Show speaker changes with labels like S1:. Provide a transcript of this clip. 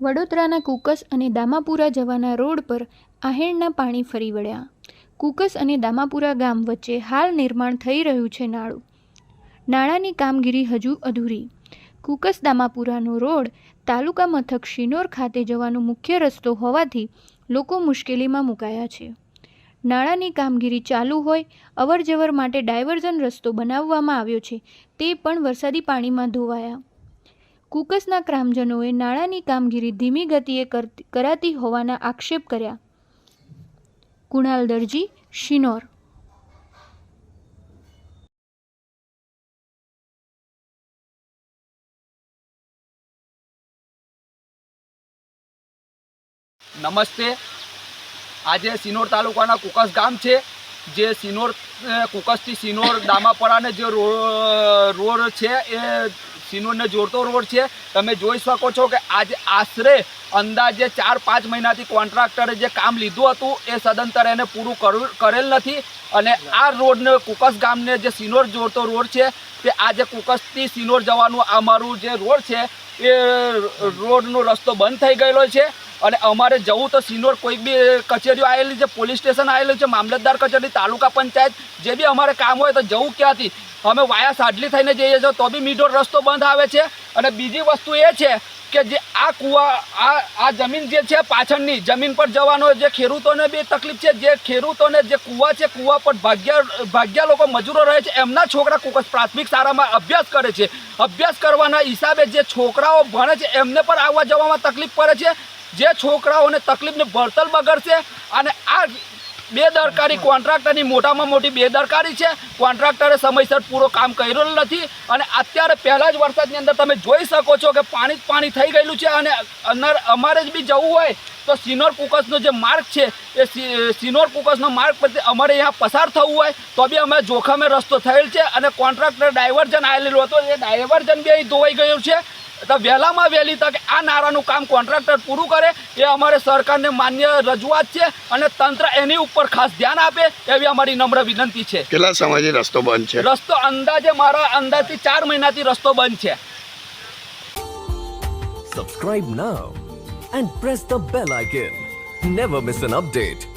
S1: વડોદરાના કુકસ અને દામાપુરા જવાના રોડ પર આહેરના પાણી ફરી વળ્યા. કુકસ અને દામાપુરા ગામ વચ્ચે હાલ નિર્માણ થઈ રહ્યું છે નાળું. નાળાની કામગીરી હજુ અધૂરી. કુકસ દામાપુરાનો રોડ તાલુકા મથક શિનોર ખાતે જવાનો મુખ્ય રસ્તો હોવાથી લોકો મુશ્કેલીમાં મુકાયા છે. નાળાની કામગીરી ચાલુ હોય, અવરજવર માટે ડાયવર્ઝન રસ્તો બનાવવામાં આવ્યો છે, તે પણ વરસાદી પાણીમાં ધોવાયા. કુકસના ગ્રામજનોએ નાણાંની કામગીરી ધીમી ગતિએ કરાતી હોવાના આક્ષેપ કર્યા. કુણાલ દરજી, શિનોર.
S2: નમસ્તે. આજે સિનોર તાલુકાના કુકસ ગામ છે, જે સિનોર કુકસથી સિનોર દામાપરાને જે રોડ છે, એ સિનોરને જોડતો રોડ છે. તમે જોઈ શકો છો કે આજે આશરે અંદાજે ચાર, પાંચ મહિનાથી કોન્ટ્રાક્ટરે જે કામ લીધું હતું, એ સદંતર એને પૂરું કરેલ નથી. અને આ રોડને, કુકસ ગામને જે સિનોર જોડતો રોડ છે, તે આજે કુકસથી સિનોર જવાનું અમારું જે રોડ છે, એ રોડનો રસ્તો બંધ થઈ ગયેલો છે. અને અમારે જવું તો સિનોર કોઈ બી કચેરીઓ આવેલી છે, પોલીસ સ્ટેશન આવેલું છે, મામલતદાર કચેરી, તાલુકા પંચાયત, જે બી અમારે કામ હોય તો જવું ક્યાંથી? અમે વાયા સાડલી થઈને જઈએ છીએ, તો બી મીઠો રસ્તો બંધ આવે છે. અને બીજી વસ્તુ એ છે કે જે આ કૂવા, આ આ જમીન જે છે પાછળની, જમીન પર જવાનો જે ખેડૂતોને બી તકલીફ છે, જે ખેડૂતોને જે કૂવા છે, કૂવા પર ભાગ્યા ભાગ્યા લોકો મજૂરો રહે છે, એમના છોકરા કુકસ પ્રાથમિક શાળામાં અભ્યાસ કરે છે. અભ્યાસ કરવાના હિસાબે જે છોકરાઓ ભણે છે, એમને પણ આવવા જવામાં તકલીફ પડે છે. જે છોકરાઓને તકલીફને ભરતલ બગડશે અને આ બેદરકારી કોન્ટ્રાક્ટરની મોટામાં મોટી બેદરકારી છે. કોન્ટ્રાક્ટરે સમયસર પૂરો કામ કર્યું નથી અને અત્યારે પહેલાં જ વરસાદની અંદર તમે જોઈ શકો છો કે પાણી જ પાણી થઈ ગયેલું છે અને અંદર અમારે જ બી જવું હોય તો સિનોર કુકસનો જે માર્ગ છે એ સિનોર કુકસનો માર્ગ પરથી અમારે અહીંયા પસાર થવું હોય તો બી અમે જોખમે રસ્તો થયેલ છે અને કોન્ટ્રાક્ટર ડાયવર્જન આવેલું હતું. એ ડાયવર્જન બી અહીં ધોવાઈ ગયું છે. તો વહેલામાં વહેલી તક આ નારાનું કામ કોન્ટ્રાક્ટર પૂરું કરે એ અમારે સરકારને માન્ય રજૂઆત છે અને તંત્ર એની ઉપર ખાસ ધ્યાન આપે એવી અમારી નમ્ર વિનંતી છે.
S3: કેટલા સમયથી રસ્તો બંધ છે?
S2: રસ્તો અંદાજે મારા અંદાજથી ચાર મહિનાથી રસ્તો બંધ છે.
S4: Subscribe now and press the bell icon never miss an update.